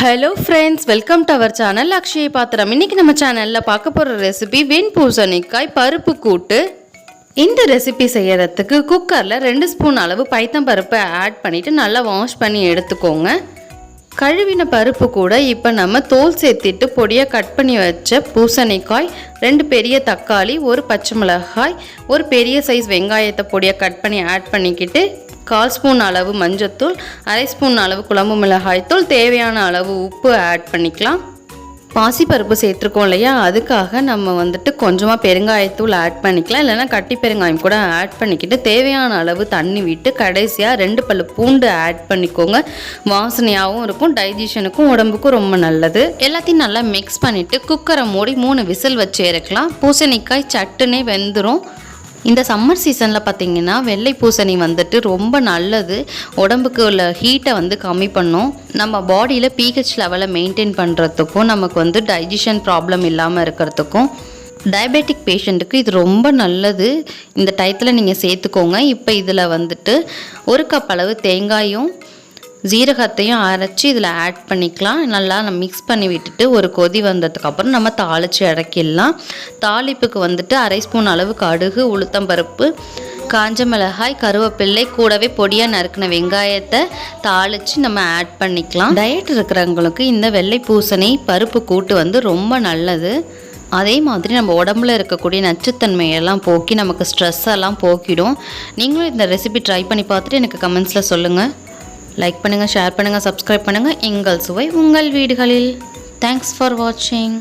Hello friends welcome to our channel Akshaya Pathram இன்னைக்கு நம்ம சேனலில் பார்க்க போகிற ரெசிபி வெண் பூசணிக்காய் பருப்பு கூட்டு. இந்த ரெசிபி செய்யறதுக்கு குக்கரில் ரெண்டு ஸ்பூன் அளவு பைத்தம் பருப்பை ஆட் பண்ணிவிட்டு நல்லா வாஷ் பண்ணி எடுத்துக்கோங்க. கழுவின பருப்பு கூட இப்போ நம்ம தோல் சேர்த்திட்டு பொடியாக கட் பண்ணி வச்ச பூசணிக்காய் ரெண்டு பெரிய தக்காளி ஒரு பச்சை மிளகாய் ஒரு பெரிய சைஸ் வெங்காயத்தை பொடியாக கட் பண்ணி ஆட் பண்ணிக்கிட்டு கால் ஸ்பூன் அளவு மஞ்சத்தூள் அரை ஸ்பூன் அளவு குழம்பு மிளகாய்த்தூள் தேவையான அளவு உப்பு ஆட் பண்ணிக்கலாம். பாசிப்பருப்பு சேர்த்துருக்கோம் இல்லையா? அதுக்காக நம்ம வந்துட்டு கொஞ்சமாக பெருங்காயத்தூள் ஆட் பண்ணிக்கலாம். இல்லைன்னா கட்டி பெருங்காயம் கூட ஆட் பண்ணிக்கிட்டு தேவையான அளவு தண்ணி விட்டு கடைசியாக ரெண்டு பல்லு பூண்டு ஆட் பண்ணிக்கோங்க. வாசனையாகவும் இருக்கும் டைஜஷனுக்கும் உடம்புக்கும் ரொம்ப நல்லது. எல்லாத்தையும் நல்லா மிக்ஸ் பண்ணிவிட்டு குக்கரை மூடி மூணு விசில் வச்சு இறக்கலாம். பூசணிக்காய் சட்டுனே வெந்துடும் இந்த சம்மர் சீசனில் பார்த்தீங்கன்னா வெள்ளை பூசணி வந்துட்டு ரொம்ப நல்லது. உடம்புக்கு உள்ள ஹீட்டை வந்து கம்மி பண்ணும். நம்ம பாடியில் பிஹெச் லெவலை மெயின்டைன் பண்ணுறதுக்கும் நமக்கு வந்து டைஜஷன் ப்ராப்ளம் இல்லாமல் இருக்கிறதுக்கும் டயபெட்டிக் பேஷண்ட்டுக்கு இது ரொம்ப நல்லது. இந்த டயத்தில் நீங்கள் சேர்த்துக்கோங்க. இப்போ இதில் வந்துட்டு ஒரு கப் அளவு தேங்காயும் ஜீரகத்தையும் அரைச்சி இதில் ஆட் பண்ணிக்கலாம். நல்லா நம்ம மிக்ஸ் பண்ணி விட்டுட்டு ஒரு கொதி வந்ததுக்கப்புறம் நம்ம தாளித்து இறக்கிடலாம். தாளிப்புக்கு வந்துட்டு அரை ஸ்பூன் அளவுக்கு கடுகு உளுத்தம்பருப்பு காஞ்ச மிளகாய் கருவேப்பிள்ளை கூடவே பொடியாக நறுக்கின வெங்காயத்தை தாளித்து நம்ம ஆட் பண்ணிக்கலாம். டயட் இருக்கிறவங்களுக்கு இந்த வெள்ளை பூசணி பருப்பு கூட்டு வந்து ரொம்ப நல்லது. அதே மாதிரி நம்ம உடம்புல இருக்கக்கூடிய நச்சுத்தன்மையெல்லாம் போக்கி நமக்கு ஸ்ட்ரெஸ் எல்லாம் போக்கிடும். நீங்களும் இந்த ரெசிபி ட்ரை பண்ணி பார்த்துட்டு எனக்கு கமெண்ட்ஸில் சொல்லுங்கள் லைக் பண்ணுங்கள் ஷேர் பண்ணுங்கள் சப்ஸ்கிரைப் பண்ணுங்கள் எங்கள் சுவை உங்கள் வீடுகளில். தேங்க்ஸ் ஃபார் வாட்சிங்